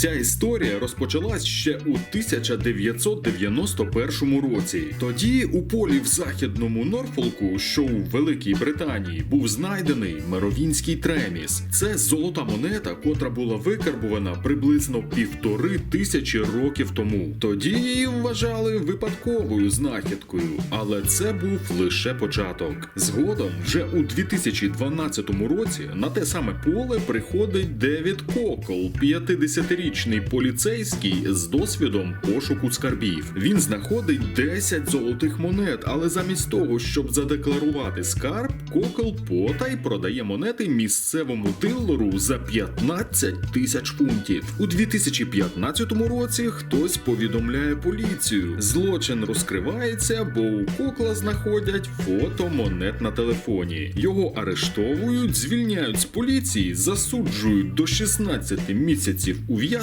Ця історія розпочалась ще у 1991 році. Тоді у полі в західному Норфолку, що у Великій Британії, був знайдений Меровінський треміс. Це золота монета, котра була викарбувана приблизно півтори тисячі років тому. Тоді її вважали випадковою знахідкою, але це був лише початок. Згодом, вже у 2012 році, на те саме поле приходить Девід Кокол, 50-річний поліцейський з досвідом пошуку скарбів. Він знаходить 10 золотих монет, але замість того, щоб задекларувати скарб, Кокол потай продає монети місцевому дилеру за 15 тисяч фунтів. У 2015 році хтось повідомляє поліцію. Злочин розкривається, бо у Кокла знаходять фото монет на телефоні. Його арештовують, звільняють з поліції, засуджують до 16 місяців ув'язнення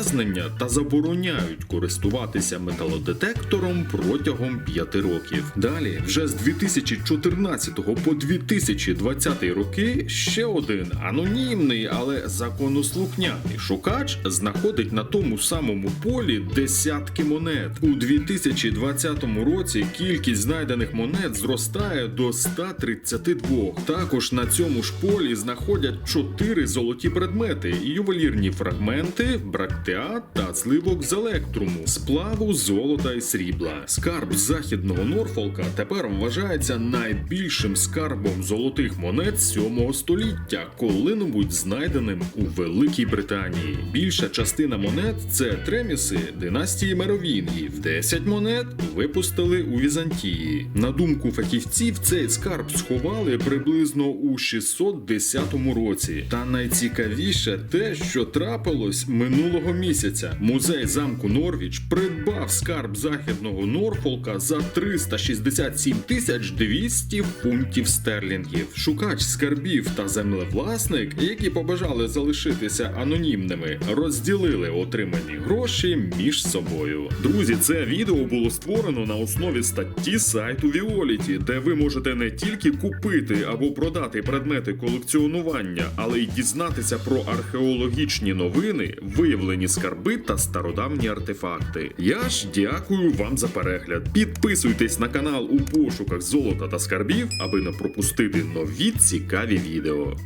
та забороняють користуватися металодетектором протягом 5 років. Далі, вже з 2014 по 2020 роки, ще один анонімний, але законослухняний шукач знаходить на тому самому полі десятки монет. У 2020 році кількість знайдених монет зростає до 132. Також на цьому ж полі знаходять чотири золоті предмети: ювелірні фрагменти, брактеат та зливок з електруму, сплаву золота і срібла. Скарб західного Норфолка тепер вважається найбільшим скарбом золотих монет 7-го століття, коли-небудь знайденим у Великій Британії. Більша частина монет це треміси династії Меровінгів. 10 монет випустили у Візантії. На думку фахівців, цей скарб сховали приблизно у 610 році. Та найцікавіше те, що трапилось минулого місяця. Музей замку Норвіч придбав скарб західного Норфолка за 367 тисяч 200 фунтів стерлінгів. Шукач скарбів та землевласник, які побажали залишитися анонімними, розділили отримані гроші між собою. Друзі, це відео було створено на основі статті сайту Violet, де ви можете не тільки купити або продати предмети колекціонування, але й дізнатися про археологічні новини, виявлені скарби та стародавні артефакти. Я ж дякую вам за перегляд. Підписуйтесь на канал у пошуках золота та скарбів, аби не пропустити нові цікаві відео.